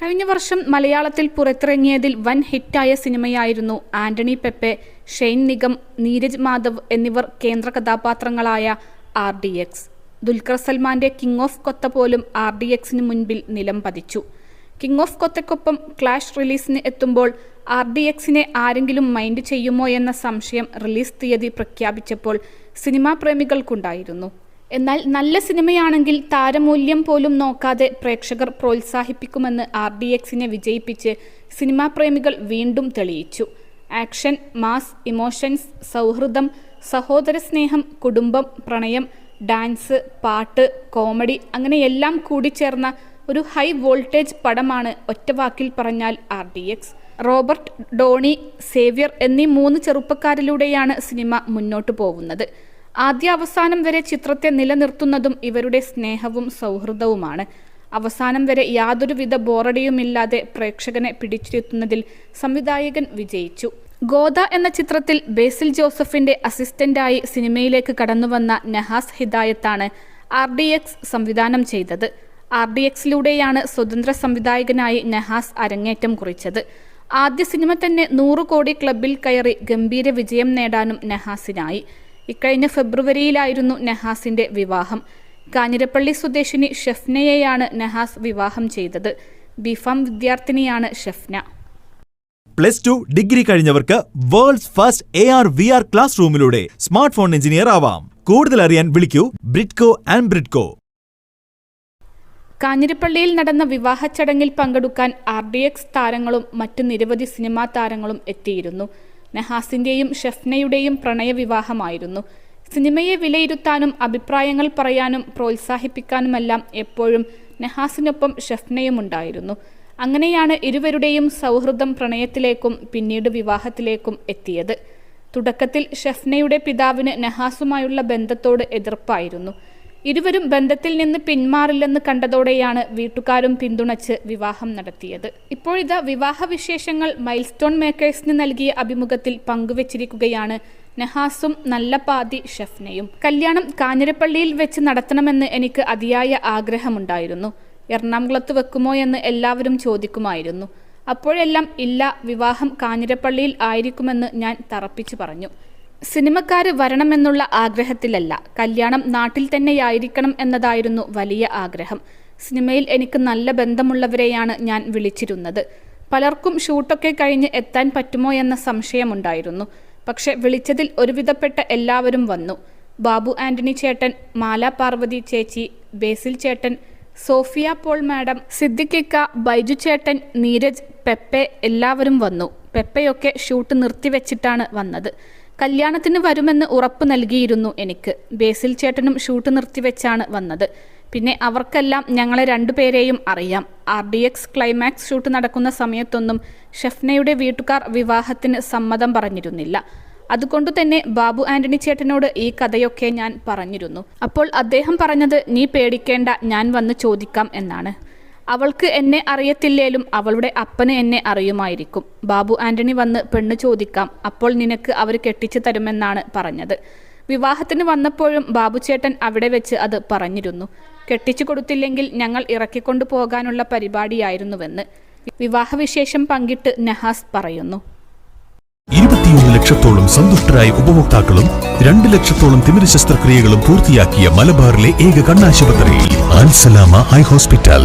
കഴിഞ്ഞ വർഷം മലയാളത്തിൽ പുറത്തിറങ്ങിയതിൽ വൻ ഹിറ്റായ സിനിമയായിരുന്നു ആന്റണി പെപ്പെ ഷെയ്ൻ നിഗം നീരജ് മാധവ് എന്നിവർ കേന്ദ്ര കഥാപാത്രങ്ങളായ ആർ ഡി എക്സ്. ദുൽഖർ സൽമാന്റെ കിങ് ഓഫ് കൊത്ത പോലും ആർ ഡി എക്സിന് മുൻപിൽ നിലം പതിച്ചു. കിങ് ഓഫ് കൊത്തയ്ക്കൊപ്പം ക്ലാഷ് റിലീസിന് എത്തുമ്പോൾ ആർ ഡി എക്സിനെ ആരെങ്കിലും മൈൻഡ് ചെയ്യുമോ എന്ന സംശയം റിലീസ് തീയതി പ്രഖ്യാപിച്ചപ്പോൾ സിനിമാ പ്രേമികൾക്കുണ്ടായിരുന്നു. എന്നാൽ നല്ല സിനിമയാണെങ്കിൽ താരമൂല്യം പോലും നോക്കാതെ പ്രേക്ഷകർ പ്രോത്സാഹിപ്പിക്കുമെന്ന് ആർ ഡി എക്സിനെ വിജയിപ്പിച്ച് സിനിമാ പ്രേമികൾ വീണ്ടും തെളിയിച്ചു. ആക്ഷൻ മാസ് ഇമോഷൻസ് സൗഹൃദം സഹോദര സ്നേഹം കുടുംബം പ്രണയം ഡാൻസ് പാട്ട് കോമഡി അങ്ങനെ എല്ലാം കൂടി ചേർന്ന ഒരു ഹൈ വോൾട്ടേജ് പടമാണ് ഒറ്റവാക്കിൽ പറഞ്ഞാൽ R D X. Robert Donny Xavier എന്നീ മൂന്ന് ചെറുപ്പക്കാരിലൂടെയാണ് സിനിമ മുന്നോട്ടു പോകുന്നത്. ആദ്യ അവസാനം വരെ ചിത്രത്തെ നിലനിർത്തുന്നതും ഇവരുടെ സ്നേഹവും സൗഹൃദവുമാണ്. അവസാനം വരെ യാതൊരുവിധ ബോറടിയുമില്ലാതെ പ്രേക്ഷകനെ പിടിച്ചിരുത്തുന്നതിൽ സംവിധായകൻ വിജയിച്ചു. ഗോദ എന്ന ചിത്രത്തിൽ ബേസിൽ ജോസഫിന്റെ അസിസ്റ്റന്റായി സിനിമയിലേക്ക് കടന്നുവന്ന നഹാസ് ഹിദായത്താണ് ആർ ഡി എക്സ് സംവിധാനം ചെയ്തത്. ആർ ഡി എക്സിലൂടെയാണ് സ്വതന്ത്ര സംവിധായകനായി നഹാസ് അരങ്ങേറ്റം കുറിച്ചത്. ആദ്യ സിനിമ തന്നെ നൂറ് കോടി ക്ലബിൽ കയറി ഗംഭീര വിജയം നേടാനും നഹാസിനായി. ഇക്കഴിഞ്ഞ ഫെബ്രുവരിയിലായിരുന്നു നഹാസിന്റെ വിവാഹം. കാഞ്ഞിരപ്പള്ളി സ്വദേശിനി ഷെഫ്നയെയാണ് നഹാസ് വിവാഹം ചെയ്തത്. ബിഫാം വിദ്യാർത്ഥിനിയാണ് Shefna. Plus two degree കഴിഞ്ഞവർക്ക് world's first A R V R class റൂമിലൂടെ smart phone engineer ആവാം. കൂടുതൽ അറിയാൻ വിളിക്കൂ ബ്രിഡ്കോ ആൻഡ് ബ്രിഡ്കോ. കാഞ്ഞിരപ്പള്ളിയിൽ നടന്ന വിവാഹ ചടങ്ങിൽ പങ്കെടുക്കാൻ ആർ ഡി എക്സ് താരങ്ങളും മറ്റ് നിരവധി സിനിമാ താരങ്ങളും എത്തിയിരുന്നു. നഹാസിന്റെയും ഷെഫ്നയുടെയും പ്രണയവിവാഹമായിരുന്നു. സിനിമയെ വിലയിരുത്താനും അഭിപ്രായങ്ങൾ പറയാനും പ്രോത്സാഹിപ്പിക്കാനുമെല്ലാം എപ്പോഴും നെഹാസിനൊപ്പം ഷെഫ്നയും ഉണ്ടായിരുന്നു അങ്ങനെയാണ് ഇരുവരുടെയും സൗഹൃദം പ്രണയത്തിലേക്കും പിന്നീട് വിവാഹത്തിലേക്കും എത്തിയത്. തുടക്കത്തിൽ ഷെഫ്നയുടെ പിതാവിന് നെഹാസുമായുള്ള ബന്ധത്തോട് എതിർപ്പായിരുന്നു. ഇരുവരും ബന്ധത്തിൽ നിന്ന് പിന്മാറില്ലെന്ന് കണ്ടതോടെയാണ് വീട്ടുകാരും പിന്തുണച്ച് വിവാഹം നടത്തിയത്. ഇപ്പോഴിതാ വിവാഹ വിശേഷങ്ങൾ മൈൽസ്റ്റോൺ മേക്കേഴ്സിന് നൽകിയ അഭിമുഖത്തിൽ പങ്കുവച്ചിരിക്കുകയാണ് നെഹാസും നല്ല പാതി ഷെഫ്നയും. കല്യാണം കാഞ്ഞിരപ്പള്ളിയിൽ വെച്ച് നടത്തണമെന്ന് എനിക്ക് അതിയായ ആഗ്രഹമുണ്ടായിരുന്നു. എറണാകുളത്ത് വെക്കുമോ എന്ന് എല്ലാവരും ചോദിക്കുമായിരുന്നു. അപ്പോഴെല്ലാം ഇല്ല വിവാഹം കാഞ്ഞിരപ്പള്ളിയിൽ ആയിരിക്കുമെന്ന് ഞാൻ തറപ്പിച്ചു പറഞ്ഞു. സിനിമക്കാര് വരണമെന്നുള്ള ആഗ്രഹത്തിലല്ല. കല്യാണം നാട്ടിൽ തന്നെയായിരിക്കണം എന്നതായിരുന്നു വലിയ ആഗ്രഹം. സിനിമയിൽ എനിക്ക് നല്ല ബന്ധമുള്ളവരെയാണ് ഞാൻ വിളിച്ചിരുന്നത്. പലർക്കും ഷൂട്ടൊക്കെ കഴിഞ്ഞ് എത്താൻ പറ്റുമോ എന്ന സംശയമുണ്ടായിരുന്നു. പക്ഷെ വിളിച്ചതിൽ ഒരുവിധപ്പെട്ട എല്ലാവരും വന്നു. ബാബു ആന്റണി ചേട്ടൻ മാല പാർവതി ചേച്ചി ബേസിൽ ചേട്ടൻ സോഫിയ പോൾ മാഡം സിദ്ദിഖിക്ക ബൈജു ചേട്ടൻ നീരജ് പെപ്പെ എല്ലാവരും വന്നു. പെപ്പയൊക്കെ ഷൂട്ട് നിർത്തിവെച്ചിട്ടാണ് വന്നത്. കല്യാണത്തിന് വരുമെന്ന് ഉറപ്പ് നൽകിയിരുന്നു എനിക്ക്. ബേസിൽ ചേട്ടനും ഷൂട്ട് നിർത്തിവെച്ചാണ് വന്നത്. പിന്നെ അവർക്കെല്ലാം ഞങ്ങളെ രണ്ടുപേരെയും അറിയാം. R D X climax shoot നടക്കുന്ന സമയത്തൊന്നും ഷെഫ്നയുടെ വീട്ടുകാർ വിവാഹത്തിന് സമ്മതം പറഞ്ഞിരുന്നില്ല. അതുകൊണ്ട് തന്നെ ബാബു ആന്റണി ചേട്ടനോട് ഈ കഥയൊക്കെ ഞാൻ പറഞ്ഞിരുന്നു. അപ്പോൾ അദ്ദേഹം പറഞ്ഞത് നീ പേടിക്കേണ്ട ഞാൻ വന്ന് ചോദിക്കാം എന്നാണ്. അവൾക്ക് എന്നെ അറിയത്തില്ലേലും അവളുടെ അപ്പന് എന്നെ അറിയുമായിരിക്കും. ബാബു ആന്റണി വന്ന് പെണ്ണ് ചോദിക്കാം. അപ്പോൾ നിനക്ക് അവർ കെട്ടിച്ചു തരുമെന്നാണ് പറഞ്ഞത്. വിവാഹത്തിന് വന്നപ്പോഴും ബാബുചേട്ടൻ അവിടെ വെച്ച് അത് പറഞ്ഞിരുന്നു. കെട്ടിച്ചു കൊടുത്തില്ലെങ്കിൽ ഞങ്ങൾ ഇറക്കിക്കൊണ്ടു പോകാനുള്ള പരിപാടിയായിരുന്നുവെന്ന്. വിവാഹവിശേഷം പങ്കിട്ട് നഹാസ് പറയുന്നു. ഇരുപത്തിയൊന്ന് ലക്ഷത്തോളം സന്തുഷ്ടരായ ഉപഭോക്താക്കളും രണ്ട് ലക്ഷത്തോളം തിമിര ശസ്ത്രക്രിയകളും പൂർത്തിയാക്കിയ മലബാറിലെ ഏക കണ്ണാശുപത്രി ആൻസലാമ ഹോസ്പിറ്റൽ.